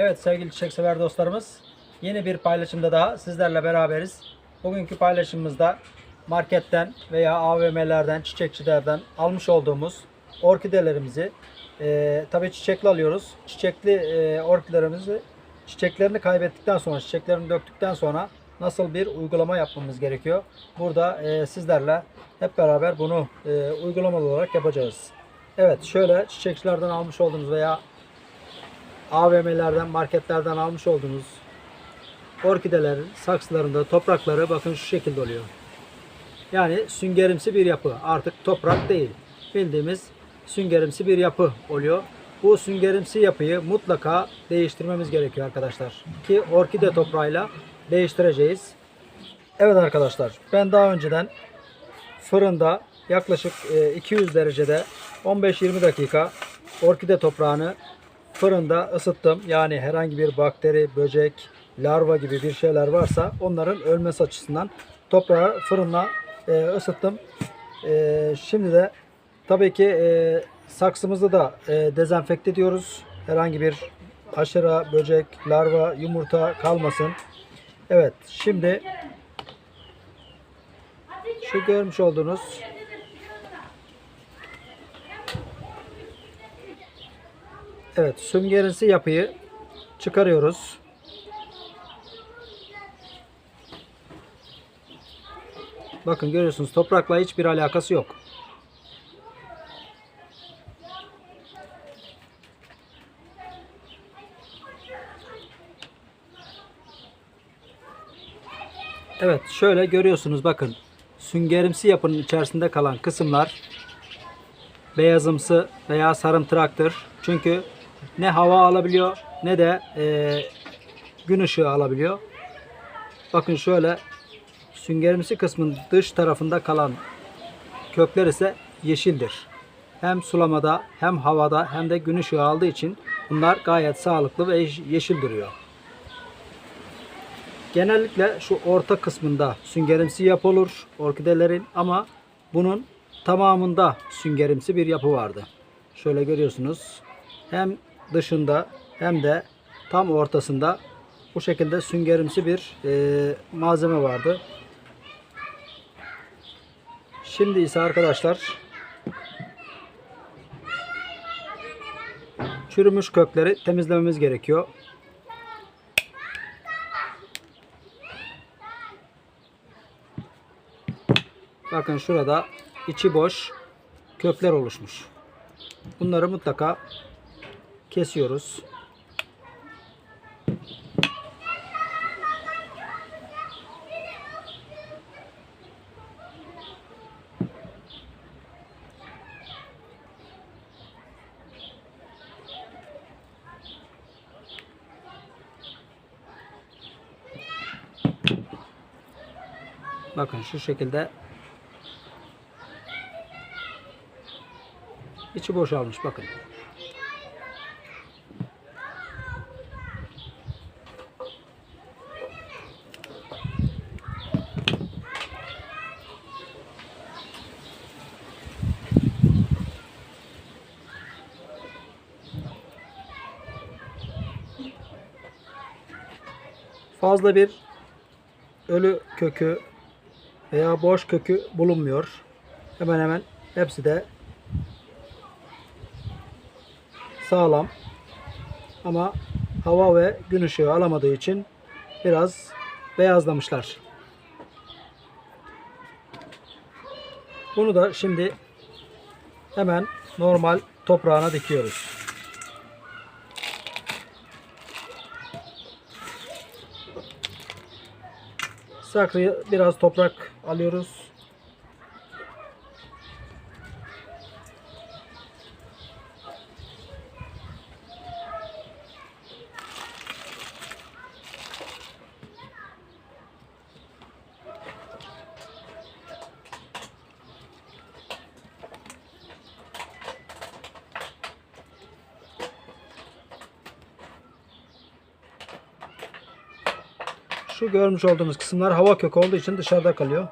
Evet sevgili çiçek sever dostlarımız yeni bir paylaşımda daha sizlerle beraberiz. Bugünkü paylaşımımızda marketten veya AVM'lerden, çiçekçilerden almış olduğumuz orkidelerimizi e, tabii çiçekli alıyoruz. Çiçekli e, orkidelerimizi çiçeklerini kaybettikten sonra, çiçeklerini döktükten sonra nasıl bir uygulama yapmamız gerekiyor? Burada e, sizlerle hep beraber bunu e, uygulamalı olarak yapacağız. Evet şöyle çiçekçilerden almış olduğunuz veya AVM'lerden, marketlerden almış olduğunuz orkidelerin saksılarında toprakları bakın şu şekilde oluyor. Yani süngerimsi bir yapı. Artık toprak değil. Bildiğimiz süngerimsi bir yapı oluyor. Bu süngerimsi yapıyı mutlaka değiştirmemiz gerekiyor arkadaşlar. Ki orkide toprağıyla değiştireceğiz. Evet arkadaşlar ben daha önceden fırında yaklaşık e, 200 derecede 15-20 dakika orkide toprağını fırında ısıttım. Yani herhangi bir bakteri, böcek, larva gibi bir şeyler varsa onların ölmesi açısından toprağı fırına e, ısıttım. E, şimdi de tabii ki e, saksımızı da e, dezenfekte ediyoruz. Herhangi bir aşıra, böcek, larva, yumurta kalmasın. Evet şimdi şu görmüş olduğunuz Evet, süngerimsi yapıyı çıkarıyoruz. Bakın görüyorsunuz toprakla hiçbir alakası yok. Evet, şöyle görüyorsunuz bakın. Süngerimsi yapının içerisinde kalan kısımlar beyazımsı veya sarımtıraktır. Çünkü ne hava alabiliyor ne de e, gün ışığı alabiliyor. Bakın şöyle süngerimsi kısmın dış tarafında kalan kökler ise yeşildir. Hem sulamada hem havada hem de gün ışığı aldığı için bunlar gayet sağlıklı ve yeş- yeşil duruyor. Genellikle şu orta kısmında süngerimsi yapı olur orkidelerin ama bunun tamamında süngerimsi bir yapı vardı. Şöyle görüyorsunuz. Hem dışında hem de tam ortasında bu şekilde süngerimsi bir e, malzeme vardı. Şimdi ise arkadaşlar çürümüş kökleri temizlememiz gerekiyor. Bakın şurada içi boş kökler oluşmuş. Bunları mutlaka kesiyoruz. Bakın şu şekilde içi boşalmış bakın. Fazla bir ölü kökü veya boş kökü bulunmuyor. Hemen hemen hepsi de sağlam. Ama hava ve gün ışığı alamadığı için biraz beyazlamışlar. Bunu da şimdi hemen normal toprağına dikiyoruz. Saksıyı biraz toprak alıyoruz. Şu görmüş olduğumuz kısımlar hava kökü olduğu için dışarıda kalıyor.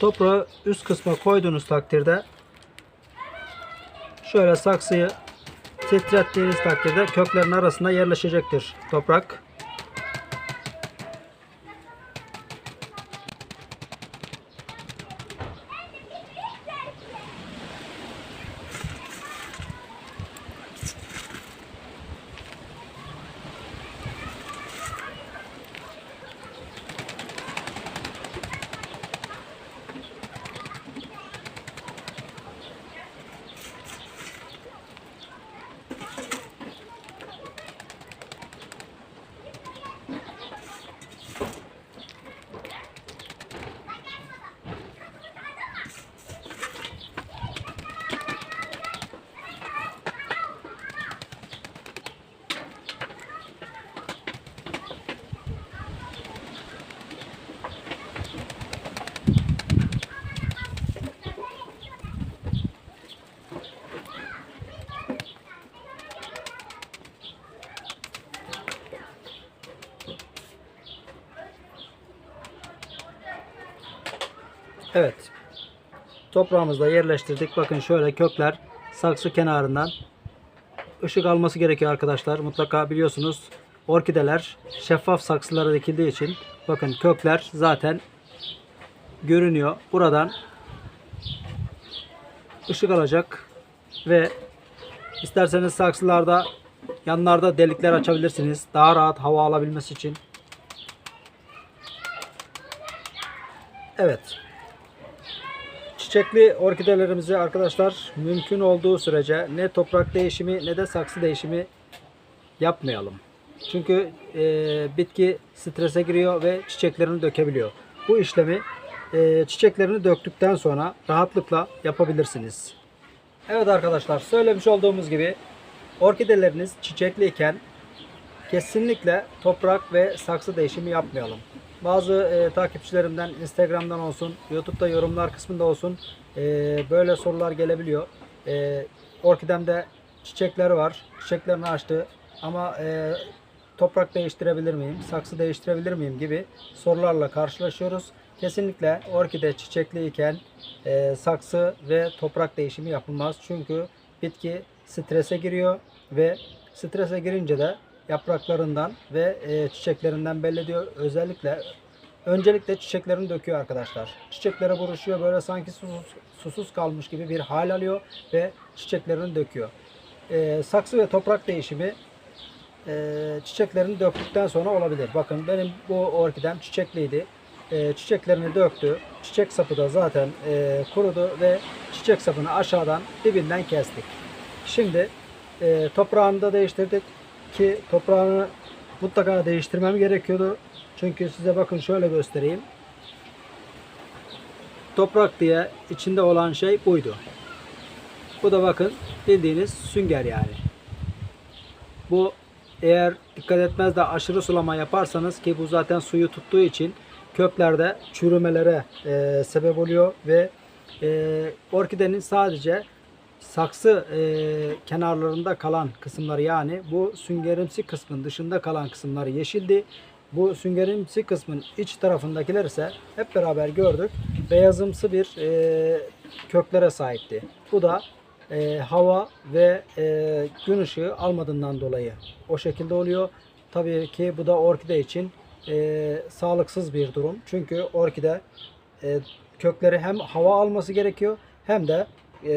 Toprağı üst kısma koyduğunuz takdirde şöyle saksıyı titrettiğiniz takdirde köklerin arasına yerleşecektir toprak. Evet. Toprağımızda yerleştirdik. Bakın şöyle kökler saksı kenarından ışık alması gerekiyor arkadaşlar. Mutlaka biliyorsunuz orkideler şeffaf saksılara dikildiği için bakın kökler zaten görünüyor. Buradan ışık alacak ve isterseniz saksılarda yanlarda delikler açabilirsiniz. Daha rahat hava alabilmesi için. Evet. Çiçekli orkidelerimizi arkadaşlar mümkün olduğu sürece ne toprak değişimi ne de saksı değişimi yapmayalım. Çünkü e, bitki strese giriyor ve çiçeklerini dökebiliyor. Bu işlemi e, çiçeklerini döktükten sonra rahatlıkla yapabilirsiniz. Evet arkadaşlar söylemiş olduğumuz gibi orkideleriniz çiçekliyken kesinlikle toprak ve saksı değişimi yapmayalım. Bazı e, takipçilerimden Instagram'dan olsun, YouTube'da yorumlar kısmında olsun e, böyle sorular gelebiliyor. E, orkidemde çiçekleri var, çiçeklerini açtı ama e, toprak değiştirebilir miyim, saksı değiştirebilir miyim gibi sorularla karşılaşıyoruz. Kesinlikle orkide çiçekliyken e, saksı ve toprak değişimi yapılmaz. Çünkü bitki strese giriyor ve strese girince de yapraklarından ve e, çiçeklerinden belli ediyor. Özellikle öncelikle çiçeklerini döküyor arkadaşlar. Çiçeklere buruşuyor böyle sanki susuz, susuz kalmış gibi bir hal alıyor ve çiçeklerini döküyor. E, saksı ve toprak değişimi e, çiçeklerini döktükten sonra olabilir. Bakın benim bu orkidem çiçekliydi. E, çiçeklerini döktü. Çiçek sapı da zaten e, kurudu ve çiçek sapını aşağıdan dibinden kestik. Şimdi e, toprağını da değiştirdik ki toprağını mutlaka değiştirmem gerekiyordu. Çünkü size bakın şöyle göstereyim. Toprak diye içinde olan şey buydu. Bu da bakın bildiğiniz sünger yani. Bu eğer dikkat etmez de aşırı sulama yaparsanız ki bu zaten suyu tuttuğu için köklerde çürümelere e, sebep oluyor ve e, orkidenin sadece saksı e, kenarlarında kalan kısımları yani bu süngerimsi kısmın dışında kalan kısımları yeşildi. Bu süngerimsi kısmın iç tarafındakiler ise hep beraber gördük. Beyazımsı bir e, köklere sahipti. Bu da e, hava ve e, gün ışığı almadığından dolayı o şekilde oluyor. Tabii ki bu da orkide için e, sağlıksız bir durum. Çünkü orkide e, kökleri hem hava alması gerekiyor hem de e,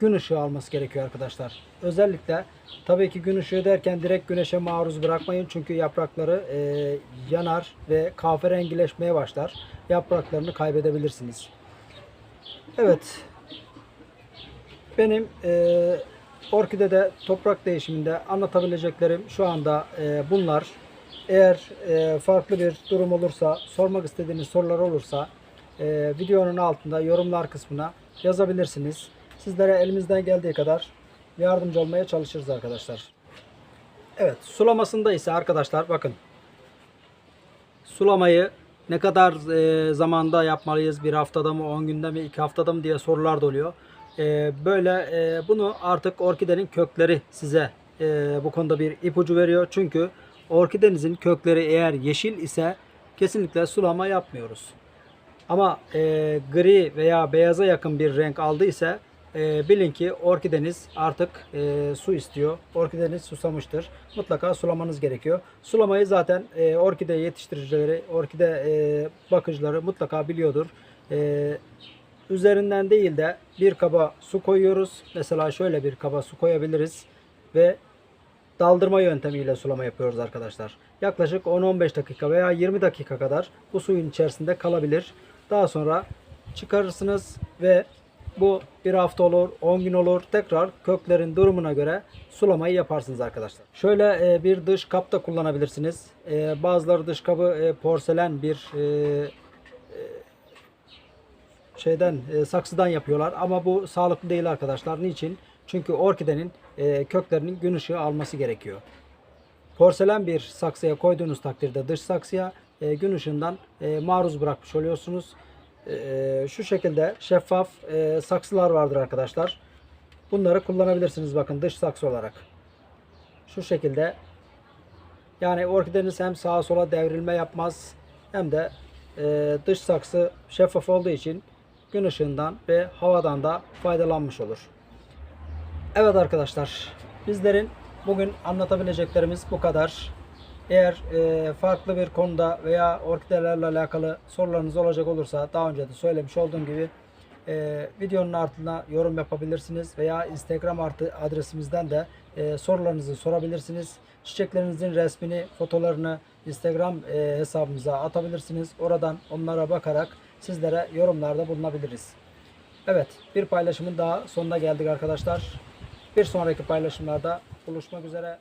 gün ışığı alması gerekiyor arkadaşlar. Özellikle tabii ki gün ışığı derken direkt güneşe maruz bırakmayın. Çünkü yaprakları e, yanar ve kahverengileşmeye başlar. Yapraklarını kaybedebilirsiniz. Evet. Benim e, orkidede toprak değişiminde anlatabileceklerim şu anda e, bunlar. Eğer e, farklı bir durum olursa, sormak istediğiniz sorular olursa e, videonun altında yorumlar kısmına yazabilirsiniz. Sizlere elimizden geldiği kadar yardımcı olmaya çalışırız arkadaşlar. Evet, sulamasında ise arkadaşlar bakın. Sulamayı ne kadar e, zamanda yapmalıyız? Bir haftada mı, 10 günde mi, 2 haftada mı diye sorular da oluyor. E, böyle e, bunu artık orkidenin kökleri size e, bu konuda bir ipucu veriyor. Çünkü orkidenizin kökleri eğer yeşil ise kesinlikle sulama yapmıyoruz. Ama e, gri veya beyaza yakın bir renk aldıysa e, bilin ki orkideniz artık e, su istiyor. Orkideniz susamıştır. Mutlaka sulamanız gerekiyor. Sulamayı zaten e, orkide yetiştiricileri, orkide e, bakıcıları mutlaka biliyordur. E, üzerinden değil de bir kaba su koyuyoruz. Mesela şöyle bir kaba su koyabiliriz ve daldırma yöntemiyle sulama yapıyoruz arkadaşlar. Yaklaşık 10-15 dakika veya 20 dakika kadar bu suyun içerisinde kalabilir. Daha sonra çıkarırsınız ve bu bir hafta olur, 10 gün olur. Tekrar köklerin durumuna göre sulamayı yaparsınız arkadaşlar. Şöyle e, bir dış kap da kullanabilirsiniz. E, bazıları dış kabı e, porselen bir şeyden saksıdan yapıyorlar ama bu sağlıklı değil arkadaşlar. Niçin? Çünkü orkidenin köklerinin gün ışığı alması gerekiyor. Porselen bir saksıya koyduğunuz takdirde dış saksıya gün ışığından maruz bırakmış oluyorsunuz. E, şu şekilde şeffaf e, saksılar vardır arkadaşlar. Bunları kullanabilirsiniz bakın dış saksı olarak. Şu şekilde yani orkideniz hem sağa sola devrilme yapmaz hem de e, dış saksı şeffaf olduğu için gün ışığından ve havadan da faydalanmış olur. Evet arkadaşlar bizlerin bugün anlatabileceklerimiz bu kadar. Eğer e, farklı bir konuda veya orkidelerle alakalı sorularınız olacak olursa daha önce de söylemiş olduğum gibi e, videonun altına yorum yapabilirsiniz veya Instagram artı adresimizden de e, sorularınızı sorabilirsiniz. Çiçeklerinizin resmini, fotolarını Instagram e, hesabımıza atabilirsiniz. Oradan onlara bakarak sizlere yorumlarda bulunabiliriz. Evet, bir paylaşımın daha sonuna geldik arkadaşlar. Bir sonraki paylaşımlarda buluşmak üzere.